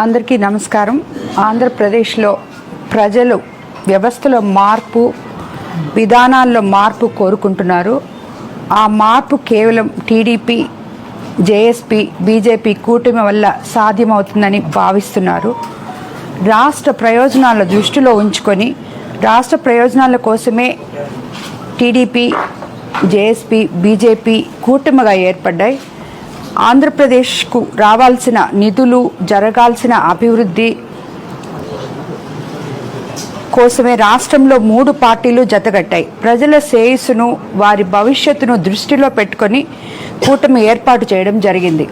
అందరికీ నమస్కారం. ఆంధ్రప్రదేశ్లో ప్రజలు వ్యవస్థలో మార్పు విధానాల్లో మార్పు కోరుకుంటున్నారు. ఆ మార్పు కేవలం టీడీపీ జేఎస్పీ బీజేపీ కూటమి వల్ల సాధ్యమవుతుందని భావిస్తున్నారు. రాష్ట్ర ప్రయోజనాల దృష్టిలో ఉంచుకొని రాష్ట్ర ప్రయోజనాల కోసమే టీడీపీ జేఎస్పీ బీజేపీ కూటమిగా ఏర్పడ్డాయి. ఆంధ్రప్రదేశ్కు రావాల్సిన నిధులు జరగాల్సిన అభివృద్ధి కోసమే రాష్ట్రంలో మూడు పార్టీలు జతగట్టాయి. ప్రజల శ్రేయస్సును వారి భవిష్యత్తును దృష్టిలో పెట్టుకొని కూటమి ఏర్పాటు చేయడం జరిగింది.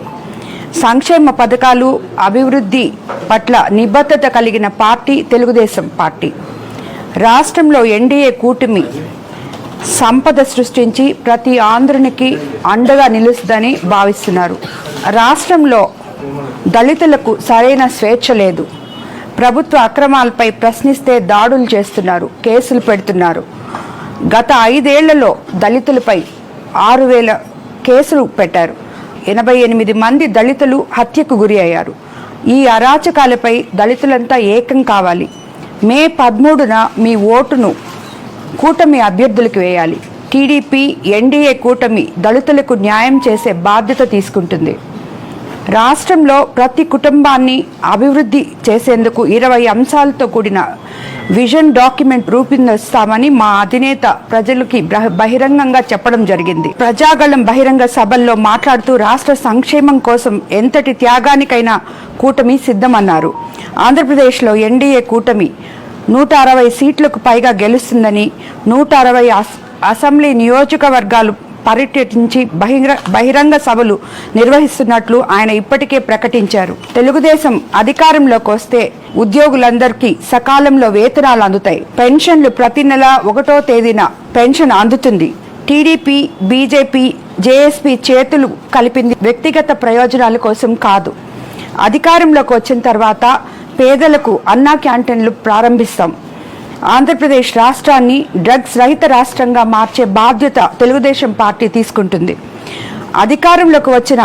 సంక్షేమ పథకాలు అభివృద్ధి పట్ల నిబద్ధత కలిగిన పార్టీ తెలుగుదేశం పార్టీ. రాష్ట్రంలో ఎన్డీఏ కూటమి సంపద సృష్టించి ప్రతి ఆంధ్రునికి అండగా నిలుస్తుందని భావిస్తున్నారు. రాష్ట్రంలో దళితులకు సరైన స్వేచ్ఛ లేదు. ప్రభుత్వ అక్రమాలపై ప్రశ్నిస్తే దాడులు చేస్తున్నారు కేసులు పెడుతున్నారు. గత ఐదేళ్ళలో దళితులపై ఆరు వేల కేసులు పెట్టారు. ఎనభై ఎనిమిది మంది దళితులు హత్యకు గురి అయ్యారు. ఈ అరాచకాలపై దళితులంతా ఏకం కావాలి. మే పదమూడున మీ ఓటును కూటమి అభ్యర్థులకు వేయాలి. టీడీపీ ఎన్డీఏ కూటమి దళితులకు న్యాయం చేసే బాధ్యత తీసుకుంటుంది. రాష్ట్రంలో ప్రతి కుటుంబాన్ని అభివృద్ధి చేసేందుకు ఇరవై అంశాలతో కూడిన విజన్ డాక్యుమెంట్ రూపొందిస్తామని మా అధినేత ప్రజలకి బహిరంగంగా చెప్పడం జరిగింది. ప్రజాగళం బహిరంగ సభల్లో మాట్లాడుతూ రాష్ట్ర సంక్షేమం కోసం ఎంతటి త్యాగానికైనా కూటమి సిద్ధమన్నారు. ఆంధ్రప్రదేశ్లో ఎన్డీఏ కూటమి నూట అరవై సీట్లకు పైగా గెలుస్తుందని నూట అరవై అస్- అసెంబ్లీ నియోజకవర్గాలు పర్యటించి బహిరంగ బహిరంగ సభలు నిర్వహిస్తున్నట్లు ఆయన ఇప్పటికే ప్రకటించారు. తెలుగుదేశం అధికారంలోకి వస్తే ఉద్యోగులందరికీ సకాలంలో వేతనాలు అందుతాయి. పెన్షన్లు ప్రతి నెల ఒకటో తేదీన పెన్షన్ అందుతుంది. టీడీపీ బీజేపీ జేఎస్పీ చేతులు కలిపింది వ్యక్తిగత ప్రయోజనాల కోసం కాదు. అధికారంలోకి వచ్చిన తర్వాత పేదలకు అన్నా క్యాంటీన్లు ప్రారంభిస్తాం. ఆంధ్రప్రదేశ్ రాష్ట్రాన్ని డ్రగ్స్ రహిత రాష్ట్రంగా మార్చే బాధ్యత తెలుగుదేశం పార్టీ తీసుకుంటుంది. అధికారంలోకి వచ్చిన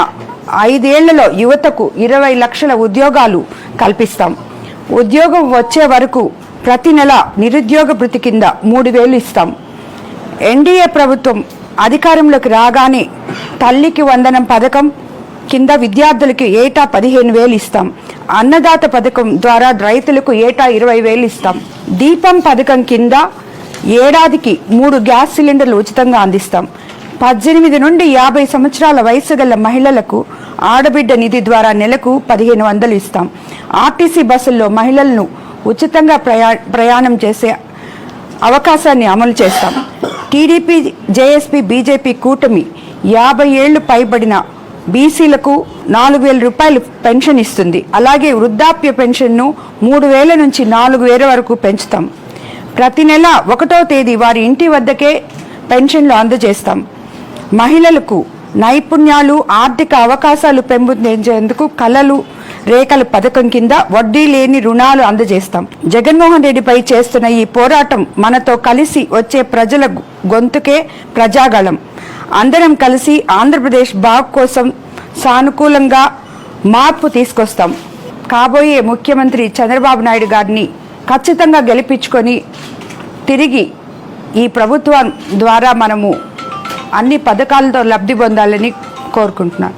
ఐదేళ్ళలో యువతకు ఇరవై లక్షల ఉద్యోగాలు కల్పిస్తాం. ఉద్యోగం వచ్చే వరకు ప్రతి నెల నిరుద్యోగ భృతి కింద మూడు వేలు ఇస్తాం. ఎన్డీఏ ప్రభుత్వం అధికారంలోకి రాగానే తల్లికి వందనం పథకం కింద విద్యార్థులకు ఏటా పదిహేను వేలు ఇస్తాం. అన్నదాత పథకం ద్వారా రైతులకు ఏటా ఇరవై వేలు ఇస్తాం. దీపం పథకం కింద ఏడాదికి మూడు గ్యాస్ సిలిండర్లు ఉచితంగా అందిస్తాం. పద్దెనిమిది నుండి యాభై సంవత్సరాల వయసు గల మహిళలకు ఆడబిడ్డ నిధి ద్వారా నెలకు పదిహేను వందలు ఇస్తాం. ఆర్టీసీ బస్సుల్లో మహిళలను ఉచితంగా ప్రయా ప్రయాణం చేసే అవకాశాన్ని అమలు చేస్తాం. టీడీపీ జేఎస్పీ బీజేపీ కూటమి యాభై ఏళ్ళు పైబడిన బీసీలకు నాలుగు వేల రూపాయలు పెన్షన్ ఇస్తుంది. అలాగే వృద్ధాప్య పెన్షన్ను మూడు వేల నుంచి నాలుగు వేల వరకు పెంచుతాం. ప్రతి నెల ఒకటో తేదీ వారి ఇంటి వద్దకే పెన్షన్లు అందజేస్తాం. మహిళలకు నైపుణ్యాలు ఆర్థిక అవకాశాలు పెంపొందించేందుకు కళలు రేఖల పథకం కింద వడ్డీ లేని రుణాలు అందజేస్తాం. జగన్మోహన్ రెడ్డిపై చేస్తున్న ఈ పోరాటం మనతో కలిసి వచ్చే ప్రజల గొంతుకే ప్రజాగళం. అందరం కలిసి ఆంధ్రప్రదేశ్ బాగు కోసం సానుకూలంగా మార్పు తీసుకొస్తాం. కాబోయే ముఖ్యమంత్రి చంద్రబాబు నాయుడు గారిని ఖచ్చితంగా గెలిపించుకొని తిరిగి ఈ ప్రభుత్వం ద్వారా మనము అన్ని పథకాలతో లబ్ధి పొందాలని కోరుకుంటున్నాను.